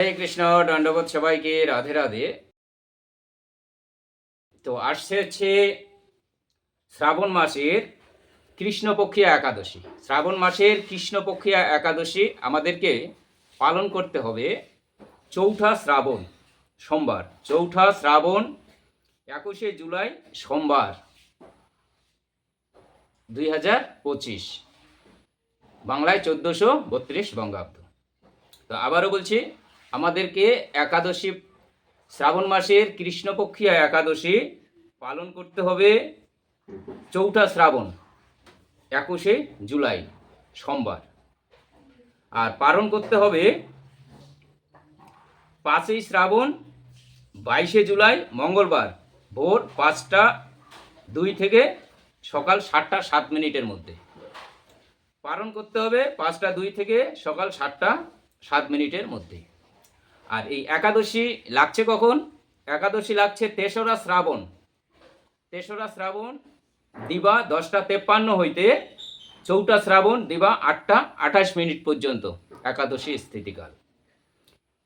হরে কৃষ্ণ, দণ্ডবোধ সবাইকে, রাধে রাধে। তো আসছে হচ্ছে শ্রাবণ মাসের কৃষ্ণপক্ষিয়া একাদশী। শ্রাবণ মাসের কৃষ্ণপক্ষিয়া একাদশী আমাদেরকে পালন করতে হবে চৌঠা শ্রাবণ সোমবার। চৌঠা শ্রাবণ একুশে জুলাই সোমবার দুই হাজার পঁচিশ। বাংলায় চোদ্দোশো বত্রিশ বঙ্গাব্দ। তো আবারও বলছি আমাদেরকে একাদশী শ্রাবণ মাসের কৃষ্ণপক্ষিয়া একাদশী পালন করতে হবে চৌঠা শ্রাবণ, একুশে জুলাই, সোমবার। আর পালন করতে হবে পাঁচই শ্রাবণ, বাইশে জুলাই, মঙ্গলবার, ভোর পাঁচটা দুই থেকে সকাল সাতটা সাত মিনিটের মধ্যে। পালন করতে হবে পাঁচটা দুই থেকে সকাল সাতটা সাত মিনিটের মধ্যে। আর এই একাদশী লাগছে কখন? একাদশী লাগছে তেসরা শ্রাবণ। তেসরা শ্রাবণ, দিবা দশটা তেপ্পান্ন হইতে চৌঠা শ্রাবণ, দিবা আটটা আঠাশ মিনিট পর্যন্ত একাদশী স্থিতিকাল।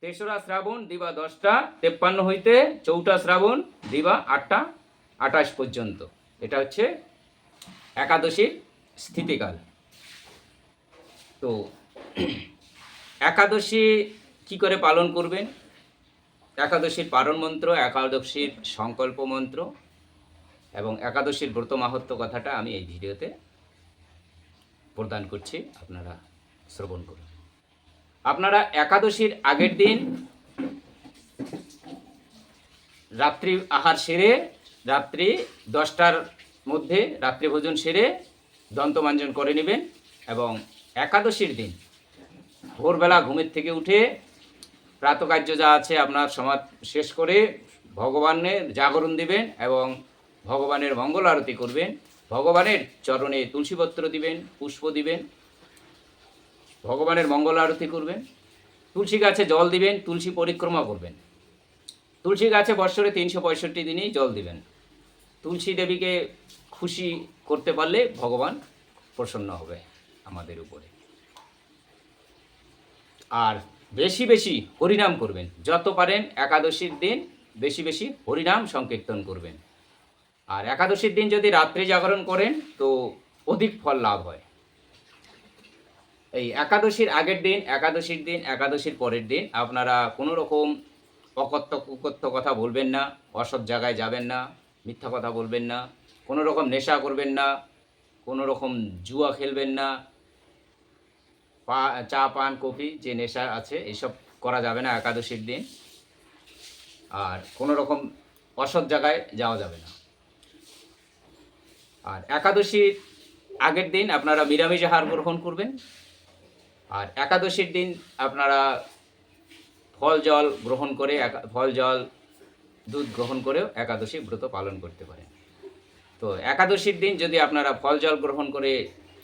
তেসরা শ্রাবণ, দিবা দশটা তেপ্পান্ন হইতে চৌঠা শ্রাবণ, দিবা আটটা আঠাশ পর্যন্ত। এটা হচ্ছে একাদশীর স্থিতিকাল। তো একাদশী কি করে পালন করবেন? একাদশীর পারণ মন্ত্র, একাদশীর সংকল্প মন্ত্র এবং একাদশীর ব্রত মাহাত্ম কথাটা আমি এই ভিডিওতে প্রদান করছি, আপনারা শ্রবণ করুন। আপনারা একাদশীর আগের দিন রাত্রি আহার সেরে, রাত্রি দশটার মধ্যে রাত্রি ভোজন সেরে দন্তমাঞ্জন করে নেবেন এবং একাদশীর দিন ভোরবেলা ঘুমের থেকে উঠে প্রাতকার্য যা আছে আপনার সমাজ শেষ করে ভগবানের জাগরণ দিবেন এবং ভগবানের মঙ্গল আরতি করবেন, ভগবানের চরণে তুলসীপত্র দিবেন, পুষ্প দিবেন, ভগবানের মঙ্গল আরতি করবেন, তুলসী গাছে জল দিবেন, তুলসী পরিক্রমা করবেন। তুলসী গাছে বৎসরে তিনশো পঁয়ষট্টি দিনেই জল দিবেন। তুলসী দেবীকে খুশি করতে পারলে ভগবান প্রসন্ন হবে আমাদের উপরে। আর বেশি বেশি হরিনাম করবেন। যত পারেন একাদশীর দিন বেশি বেশি হরিনাম সংকীর্তন করবেন। আর একাদশীর দিন যদি রাত্রি জাগরণ করেন, তো অধিক ফল লাভ হয়। এই একাদশীর আগের দিন, একাদশীর দিন, একাদশীর পরের দিন আপনারা কোনো রকম অকথ্য কুকথ্য কথা বলবেন না, অসৎ জায়গায় যাবেন না, মিথ্যা কথা বলবেন না, কোনো রকম নেশা করবেন না, কোনো রকম জুয়া খেলবেন না পা, চা, পান, কফি যে নেশা আছে, এসব করা যাবে না একাদশীর দিন। আর কোনো রকম অসৎ জায়গায় যাওয়া যাবে না। আর একাদশীর আগের দিন আপনারা নিরামিষ আহার গ্রহণ করবেন। আর একাদশীর দিন আপনারা ফল, জল গ্রহণ করে ফল, জল, দুধ গ্রহণ করেও একাদশী ব্রত পালন করতে পারেন। তো একাদশীর দিন যদি আপনারা ফল, জল গ্রহণ করে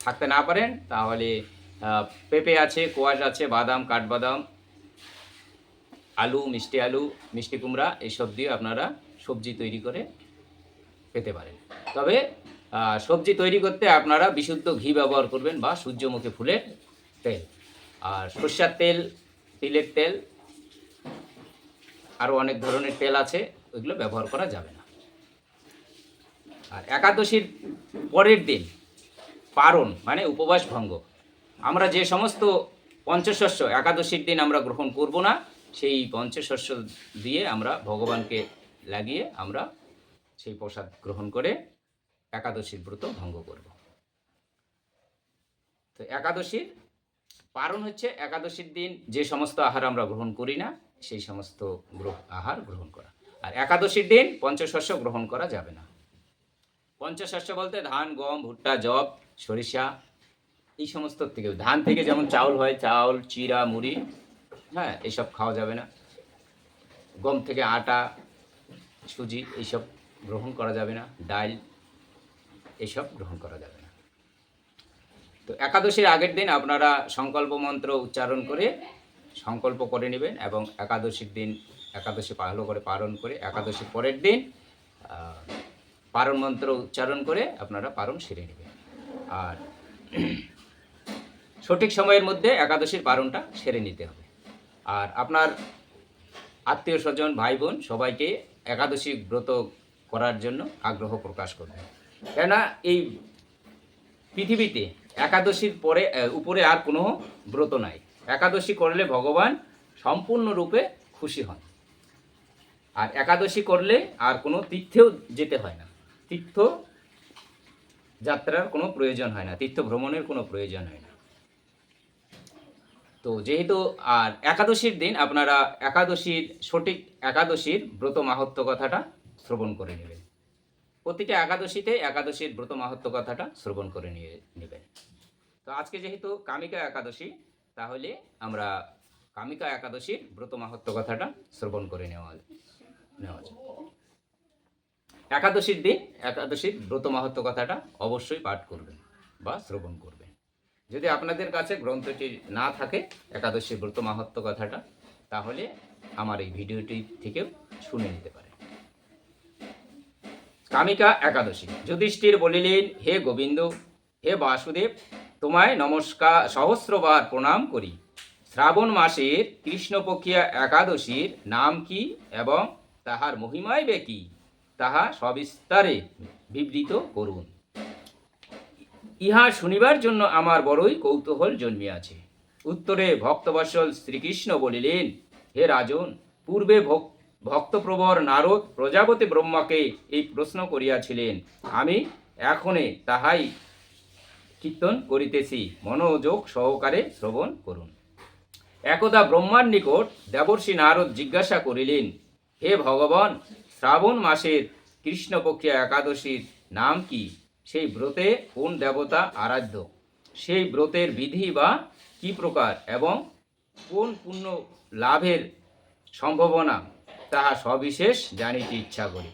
থাকতে না পারেন, তাহলে পেঁপে আছে, কোয়াশ আছে, বাদাম, কাঠবাদাম, আলু, মিষ্টি আলু, মিষ্টি কুমড়া এইসব দিয়ে আপনারা সবজি তৈরি করে পেতে পারেন। তবে সবজি তৈরি করতে আপনারা বিশুদ্ধ ঘি ব্যবহার করবেন বা সূর্যমুখী ফুলের তেল। আর সর্ষার তেল, তিলের তেল আরও অনেক ধরনের তেল আছে, ওইগুলো ব্যবহার করা যাবে না। আর একাদশীর পরের দিন পারণ মানে উপবাস ভঙ্গ আমরা যে সমস্ত পঞ্চশস্য, একাদশীর দিন আমরা গ্রহণ করব না, সেই পঞ্চশস্য দিয়ে আমরা ভগবানকে লাগিয়ে আমরা সেই প্রসাদ গ্রহণ করে একাদশীর ব্রত ভঙ্গ করব। তো একাদশীর পারণ হচ্ছে, একাদশীর দিন যে সমস্ত আহার আমরা গ্রহণ করি না, সেই সমস্ত আহার গ্রহণ করা। আর একাদশীর দিন পঞ্চশস্য গ্রহণ করা যাবে না। পঞ্চশস্য বলতে ধান, গম, ভুট্টা জব সরিষা এই সমস্ত থেকে। ধান থেকে যেমন চাউল হয়, চাউল, চিরা, মুড়ি হ্যাঁ এইসব খাওয়া যাবে না। গম থেকে আটা, সুজি এইসব গ্রহণ করা যাবে না। ডাল এইসব গ্রহণ করা যাবে না। তো একাদশীর আগের দিন আপনারা সংকল্প মন্ত্র উচ্চারণ করে সংকল্প করে নেবেন এবং একাদশীর দিন একাদশী ভালো করে, পালন করে, একাদশীর পরের দিন পারণ মন্ত্র উচ্চারণ করে আপনারা পারণ সেরে নেবেন। আর সঠিক সময়ের মধ্যে একাদশীর পারণটা সেরে নিতে হবে। আর আপনার আত্মীয় স্বজন ভাই বোন সবাইকে একাদশী ব্রত করার জন্য আগ্রহ প্রকাশ করবেন। কেননা এই পৃথিবীতে একাদশীর পরে উপরে আর কোনো ব্রত নাই। একাদশী করলে ভগবান সম্পূর্ণরূপে খুশি হন। আর একাদশী করলে আর কোনো তীর্থেও যেতে হয় না। তীর্থ যাত্রার কোনো প্রয়োজন হয় না। তীর্থ ভ্রমণের কোনো প্রয়োজন হয় না। তো যেহেতু, আর একাদশীর দিন আপনারা একাদশীর সঠিক একাদশীর ব্রত মাহাত্ম কথাটা শ্রবণ করে নেবেন। প্রতিটা একাদশীতে একাদশীর ব্রত মাহাত্ম কথাটা শ্রবণ করে নিয়ে নেবেন। তো আজকে যেহেতু কামিকা একাদশী, তাহলে আমরা কামিকা একাদশীর ব্রত মাহাত্ম কথাটা শ্রবণ করে নেওয়া নেওয়া যায় একাদশীর দিন একাদশীর ব্রত মাহাত্ম কথাটা অবশ্যই পাঠ করবেন বা শ্রবণ করবেন। যদি আপনাদের কাছে গ্রন্থটি না থাকে, একাদশীর ব্রত মাহাত্ম কথাটা, তাহলে আমার এই ভিডিওটি থেকেও শুনে নিতে পারেন। কামিকা একাদশী। যুধিষ্ঠির বলিলেন, হে গোবিন্দ, হে বাসুদেব, তোমায় নমস্কার, সহস্রবার প্রণাম করি। শ্রাবণ মাসের কৃষ্ণপক্ষিয়া একাদশীর নাম কি এবং তাহার মহিমাই বে কি? তাহা সবিস্তারে বিবৃত করুন। ইহা শুনিবার জন্য আমার বড়ই কৌতূহল জন্মিয়াছে। উত্তরে ভক্তবৎসল শ্রীকৃষ্ণ বলিলেন, হে রাজন, পূর্বে ভক- ভক্তপ্রবর নারদ প্রজাপতি ব্রহ্মাকে এই প্রশ্ন করিয়াছিলেন। আমি এখনে তাহাই কীর্তন করিতেছি। মনোযোগ সহকারে শ্রবণ করুন। একদা ব্রহ্মার নিকট দেবর্ষী নারদ জিজ্ঞাসা করিলেন, হে ভগবান, শ্রাবণ মাসের কৃষ্ণপক্ষিয়া একাদশীর নাম কি? সেই ব্রতে কোন দেবতা আরাধ্য? সেই ব্রতের বিধি বা কি প্রকার এবং কোন পুণ্য লাভের সম্ভাবনা? তাহা সবিশেষ জানিতে ইচ্ছা করি।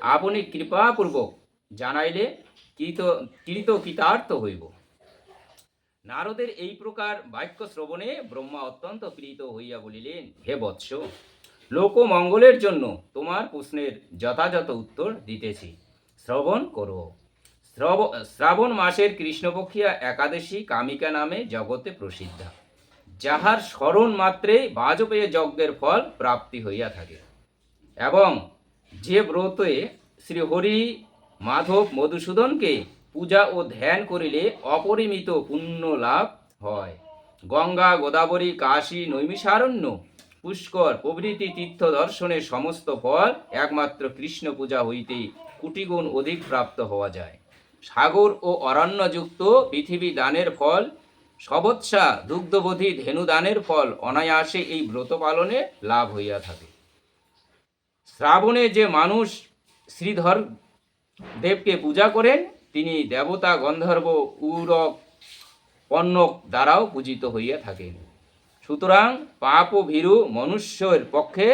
আপনি কৃপাপূর্বক জানাইলে কৃত কৃত কৃতার্থ হইব। নারদের এই প্রকার বাক্য শ্রবণে ব্রহ্মা অত্যন্ত প্রীত হইয়া বলিলেন, হে বৎস, লোকমঙ্গলের জন্য তোমার প্রশ্নের যথাযথ উত্তর দিতেছি। শ্রবণ করো। শ্রাবণ মাসের কৃষ্ণপক্ষিয়া একাদশী কামিকা নামে জগতে প্রসিদ্ধ। যাহার স্মরণ মাত্রে বাজপেয় যজ্ঞের ফল প্রাপ্তি হইয়া থাকে। এবং যে ব্রতে শ্রী হরি মাধব, মধুসূদনকে পূজা ও ধ্যান করিলে অপরিমিত পুণ্য লাভ হয়। গঙ্গা, গোদাবরী, কাশী, নৈমিষারণ্য, পুষ্কর, প্রভৃতি তীর্থ দর্শনের সমস্ত ফল একমাত্র কৃষ্ণ পূজা হইতেই কুটিগুণ অধিক প্রাপ্ত হওয়া যায়। সাগর ও অরণ্যযুক্ত পৃথিবী দানের ফল, সবৎসা দুগ্ধবোধী ধেনু দানের ফল অনায়াসে এই ব্রত পালনে লাভ হইয়া থাকে। শ্রাবণে যে মানুষ শ্রীধর দেবকে পূজা করেন, তিনি দেবতা গন্ধর্ব উরক পণ্যক দ্বারাও পূজিত হইয়া থাকেন। সুতরাং পাপ ভীরু মনুষ্যের পক্ষে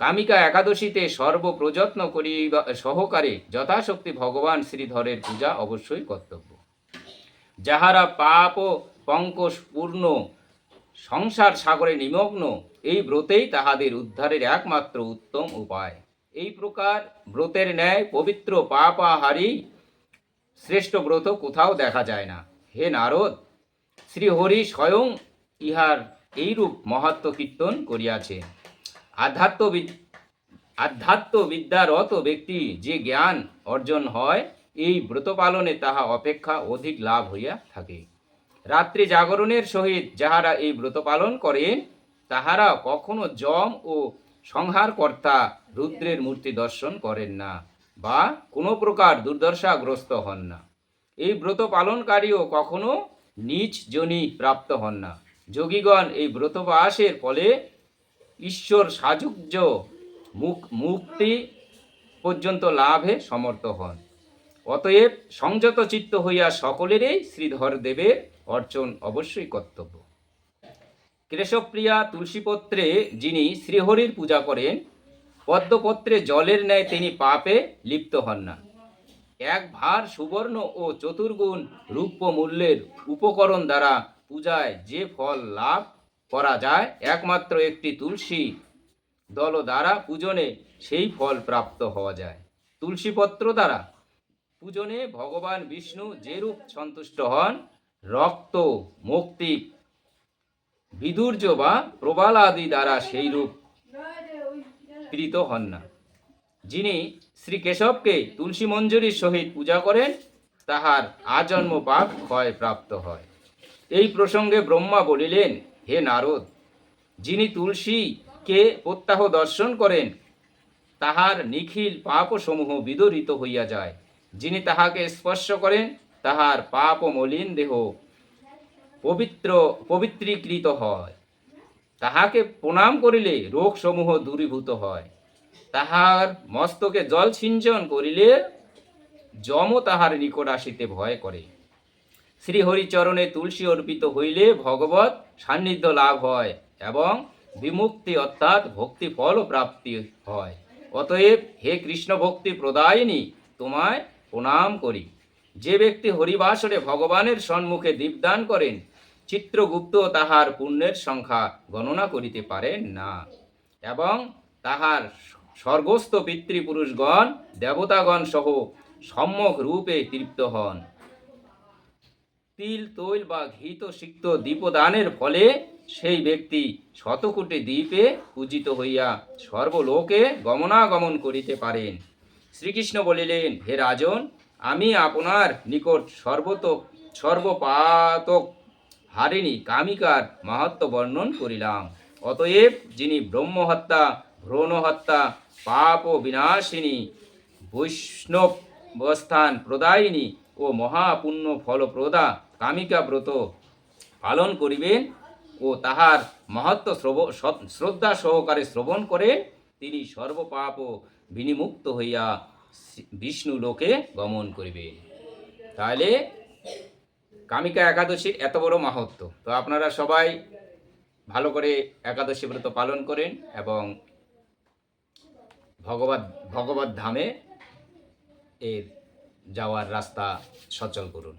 কামিকা একাদশীতে সর্বপ্রযত্ন করিবা, সহকারে যথাশক্তি ভগবান শ্রীধরের পূজা অবশ্যই কর্তব্য। যাহারা পাপ ও পঙ্কজ পূর্ণ, সংসার সাগরে নিমগ্ন, এই ব্রতেই তাহাদের উদ্ধারের একমাত্র উত্তম উপায়। এই প্রকার ব্রতের ন্যায় পবিত্র পাপাহারি শ্রেষ্ঠ ব্রত কোথাও দেখা যায় না। হে নারদ, শ্রীহরি স্বয়ং ইহার এইরূপ মহাত্ম কীর্তন করিয়াছে আধ্যাত্ম বিদ্যারত ব্যক্তি যে জ্ঞান অর্জন হয়, এই ব্রত পালনে তাহা অপেক্ষা অধিক লাভ হইয়া থাকে। রাত্রি জাগরণের সহিত যাহারা এই ব্রত পালন করেন তাহারা কখনো যম ও সংহারকর্তা রুদ্রের মূর্তি দর্শন করেন না বা কোনো প্রকার দুর্দশাগ্রস্ত হন না। এই ব্রত পালনকারীও কখনো নিজ জনি প্রাপ্ত হন না। যোগীগণ এই ব্রত পাশের ফলে ঈশ্বর সাযুজ্য মুখ মুক্তি পর্যন্ত লাভে সমর্থ হন। অতএব সংযত চিত্ত হইয়া সকলেরই শ্রীধর দেবের অর্চন অবশ্যই কর্তব্য। কেশবপ্রিয়া তুলসীপত্রে যিনি শ্রীহরির পূজা করেন, পদ্মপত্রে জলের ন্যায় তিনি পাপে লিপ্ত হন না। এক ভার সুবর্ণ ও চতুর্গুণ রূপ্য মূল্যের উপকরণ দ্বারা পূজায় যে ফল লাভ করা যায় একমাত্র একটি তুলসী দল দ্বারা পূজনে সেই ফল প্রাপ্ত হওয়া যায়। তুলসীপত্র দ্বারা পূজনে ভগবান বিষ্ণু যেরূপ সন্তুষ্ট হন, রক্ত, মুক্তি, বিদুর্য বা প্রবাল আদি দ্বারা সেই রূপ প্রীত হন না। যিনি শ্রী কেশবকে তুলসী মঞ্জুরির সহিত পূজা করেন, তাহার আজন্ম পাপ ক্ষয় প্রাপ্ত হয়। এই প্রসঙ্গে ব্রহ্মা বলিলেন হে নারদ, যিনি তুলসীকে প্রত্যাহ দর্শন করেন, তাহার নিখিল পাপসমূহ বিদরিত হইয়া যায়। যিনি তাহাকে স্পর্শ করেন, তাহার পাপ মলিন দেহ পবিত্র, পবিত্রীকৃত হয়। তাহাকে প্রণাম করিলে রোগসমূহ দূরীভূত হয়। তাহার মস্তকে জল সিঞ্চন করিলে যম তাহার নিকট আসিতে ভয় করে। শ্রীহরিচরণে তুলসী অর্পিত হইলে ভগবত সান্নিধ্য লাভ হয় এবং বিমুক্তি অর্থাৎ ভক্তি ফল প্রাপ্তি হয়। অতএব হে কৃষ্ণ ভক্তি প্রদায়িনী, তোমায় প্রণাম করি। যে ব্যক্তি হরিবাসরে ভগবানের সম্মুখে দীপদান করেন, চিত্রগুপ্ত তাহার পুণ্যের সংখ্যা গণনা করিতে পারেন না এবং তাহার স্বর্গস্থ পিতৃপুরুষগণ দেবতাগণ সহ সম্যক রূপে তৃপ্ত হন। তিল, তৈল বা ঘিত সিক্ত দীপদানের ফলে সেই ব্যক্তি শতকোটি দ্বীপে পূজিত হইয়া সর্বলোকে গমনাগমন করিতে পারেন। শ্রীকৃষ্ণ বলিলেন, হে রাজন, আমি আপনার নিকট সর্বত, সর্বপাতক হারিণী কামিকার মাহাত্ম বর্ণন করিলাম। অতএব যিনি ব্রহ্মহত্যা, ভ্রূণহত্যা, পাপ ও বিনাশিনী, বৈষ্ণব বস্থান প্রদায়িনী ও মহাপুণ্য ফলপ্রদা কামিকা ব্রত পালন করিবেন ও তাহার মহত্ব শ্রব- শ্রদ্ধা সহকারে শ্রবণ করে তিনি সর্বপাপ ও বিনিমুক্ত হইয়া বিষ্ণু লোকে গমন করিবেন। তাহলে কামিকা একাদশীর এত বড় মাহাত্ম তো আপনারা সবাই ভালো করে একাদশী ব্রত পালন করেন এবং ভগবত ভগবত ধামে এর যাওয়ার রাস্তা সচল করুন।